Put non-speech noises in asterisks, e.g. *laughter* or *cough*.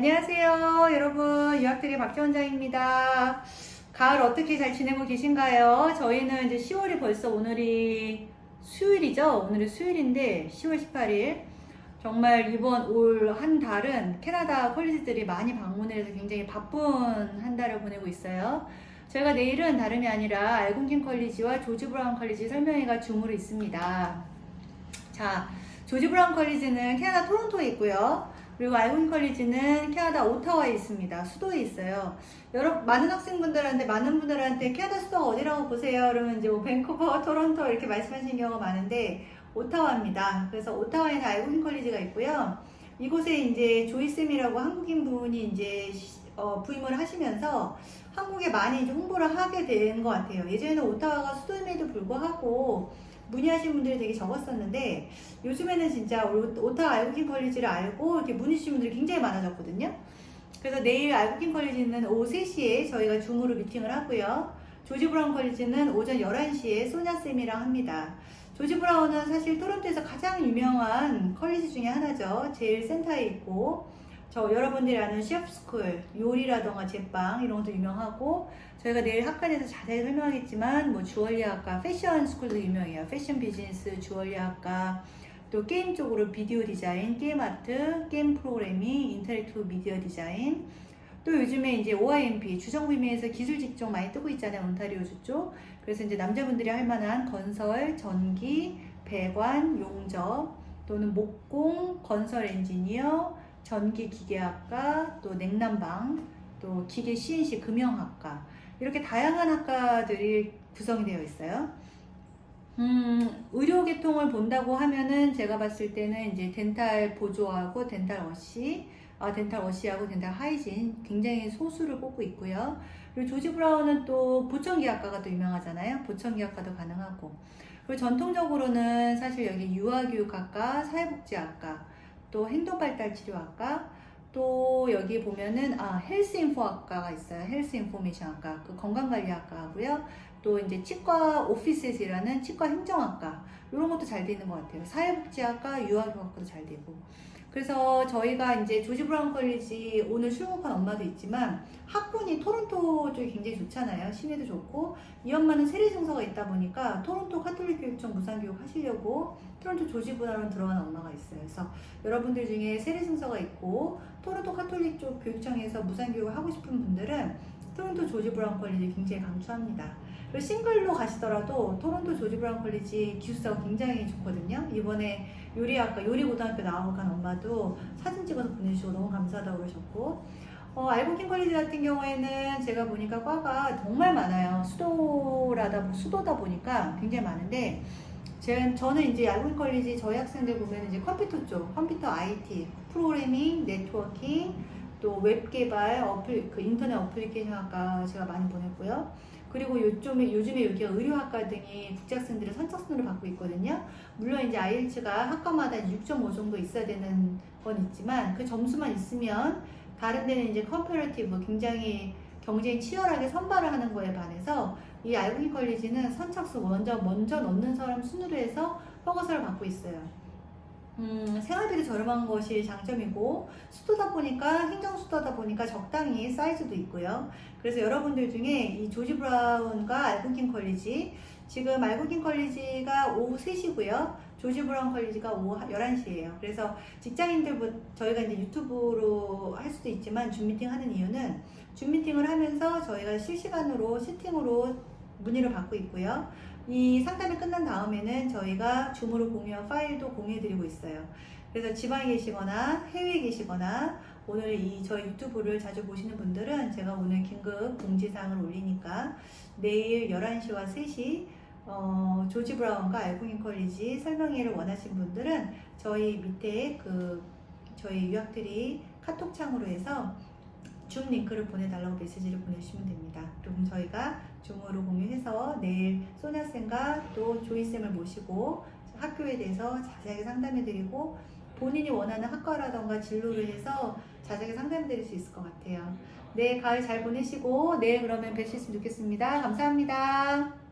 안녕하세요, 여러분. 유학들의 박지원장입니다. 가을 어떻게 잘 지내고 계신가요? 저희는 이제 10월이 벌써 오늘이 수요일이죠? 오늘이 수요일인데 10월 18일. 정말 이번 올 한 달은 캐나다 컬리지들이 많이 방문을 해서 굉장히 바쁜 한 달을 보내고 있어요. 저희가 내일은 다름이 아니라 알곤킨 컬리지와 조지 브라운 컬리지 설명회가 줌으로 있습니다. 자, 조지 브라운 컬리지는 캐나다 토론토에 있고요. 그리고 알곤 컬리지는 캐나다 오타와에 있습니다. 수도에 있어요. 여러 많은 학생분들한테 많은 분들한테 캐나다 수도가 어디라고 보세요. 그러면 이제 뭐 밴쿠버, *laughs* 토론토 이렇게 말씀하시는 경우가 많은데 오타와입니다. 그래서 오타와에는 알곤 컬리지가 있고요. 이곳에 이제 조이쌤이라고 한국인 분이 이제 시- 어, 부임을 하시면서 한국에 많이 홍보를 하게 된 것 같아요. 예전에는 오타와가 수도임에도 불구하고 문의하신 분들이 되게 적었었는데 요즘에는 진짜 오- 오타와 알고킨 컬리지를 알고 이렇게 문의 주신 분들이 굉장히 많아졌거든요. 그래서 내일 알고킨 컬리지는 오후 3시에 저희가 줌으로 미팅을 하고요. 조지 브라운 컬리지는 오전 11시에 소냐쌤이랑 합니다. 조지 브라운은 사실 토론토에서 가장 유명한 컬리지 중에 하나죠. 제일 센터에 있고 저 여러분들이 아는 셰프스쿨 요리라던가 제빵 이런 것도 유명하고 저희가 내일 학과에서 자세히 설명하겠지만 뭐 주얼리학과 패션 스쿨도 유명해요. 패션 비즈니스 주얼리학과 또 게임 쪽으로 비디오 디자인, 게임 아트, 게임 프로그래밍, 인터랙티브 미디어 디자인 또 요즘에 이제 OIMP 주정부임에서 기술 직종 많이 뜨고 있잖아요. 온타리오 주 쪽. 그래서 이제 남자분들이 할 만한 건설, 전기, 배관, 용접 또는 목공, 건설 엔지니어, 전기 기계학과, 또 냉난방, 또 기계 CNC 금형학과 이렇게 다양한 학과들이 구성이 되어 있어요. 음, 의료 계통을 본다고 하면은 제가 봤을 때는 이제 덴탈 보조하고 덴탈 워시, 아, 덴탈 워시하고 덴탈 하이진 굉장히 소수를 뽑고 있고요. 그리고 조지 브라운은 또 보청기학과가 또 유명하잖아요. 보청기학과도 가능하고. 그리고 전통적으로는 사실 여기 유아교육학과, 사회복지학과, 또 행동발달치료학과, 또 여기 보면은 아 헬스 인포학과가 있어요. 헬스 인포메이션학과, 그 건강관리학과고요. 또 이제 치과 오피스에서 일하는 치과 행정학과 이런 것도 잘 되는 것 같아요. 사회복지학과, 유아교육학과도 잘 되고. 그래서 저희가 이제 조지 브라운 컬리지 오늘 출국한 엄마도 있지만 학군이 토론토 쪽이 굉장히 좋잖아요. 시내도 좋고 이 엄마는 세례 증서가 있다 보니까 토론토 카톨릭 교육청 무상 교육 하시려고 토론토 조지 브라운 들어간 엄마가 있어요. 그래서 여러분들 중에 세례 증서가 있고 토론토 카톨릭 쪽 교육청에서 무상 교육을 하고 싶은 분들은 토론토 조지 브라운 컬리지 굉장히 강추합니다. 그리고 싱글로 가시더라도 토론토 조지 브라운 컬리지 기숙사가 굉장히 좋거든요. 이번에 요리학과 요리고등학교 나온 엄마도 사진 찍어서 보내주시고 너무 감사하다고 그러셨고 어, 알고킨 컬리지 같은 경우에는 제가 보니까 과가 정말 많아요. 수도라다 수도다 보니까 굉장히 많은데 제, 저는 이제 알고킨 컬리지 저희 학생들 보면 이제 컴퓨터 쪽, 컴퓨터 IT, 프로그래밍, 네트워킹, 또 웹 개발, 어플, 그 인터넷 어플리케이션 학과 제가 많이 보냈고요. 그리고 요즘에, 요즘에 여기가 의료학과 등이 국제학생들의 선착순으로 받고 있거든요. 물론 이제 아이엘츠가 학과마다 6.5 정도 있어야 되는 건 있지만 그 점수만 있으면 다른 데는 이제 컴퍼러티브 굉장히 경쟁이 치열하게 선발을 하는 거에 반해서 이 알고킨 컬리지는 선착순 먼저 먼저 넣는 사람 순으로 해서 허가서를 받고 있어요. 음, 생활비도 저렴한 것이 장점이고 수도다 보니까 행정 수도다 보니까 적당히 사이즈도 있고요. 그래서 여러분들 중에 이 조지 브라운과 알곤킨 컬리지 지금 알곤킨 컬리지가 오후 3시고요. 조지 브라운 컬리지가 오후 11시예요. 그래서 직장인들 저희가 이제 유튜브로 할 수도 있지만 줌 미팅 하는 이유는 줌 미팅을 하면서 저희가 실시간으로 채팅으로 문의를 받고 있고요. 이 상담이 끝난 다음에는 저희가 줌으로 공유한 파일도 공유해드리고 있어요. 그래서 지방에 계시거나 해외에 계시거나 오늘 이 저희 유튜브를 자주 보시는 분들은 제가 오늘 긴급 공지사항을 올리니까 내일 11시와 3시 어, 조지 브라운과 알고인 컬리지 설명회를 원하신 분들은 저희 밑에 그 저희 유학들이 카톡 창으로 해서 줌 링크를 보내달라고 메시지를 보내주시면 됩니다. 그럼 저희가 줌으로 공유해서 내일 소냐쌤과 또 조이쌤을 모시고 학교에 대해서 자세하게 상담해드리고 본인이 원하는 학과라던가 진로를 해서 자세하게 상담해드릴 수 있을 것 같아요. 네, 가을 잘 보내시고 내일 그러면 뵐 수 있으면 좋겠습니다. 감사합니다.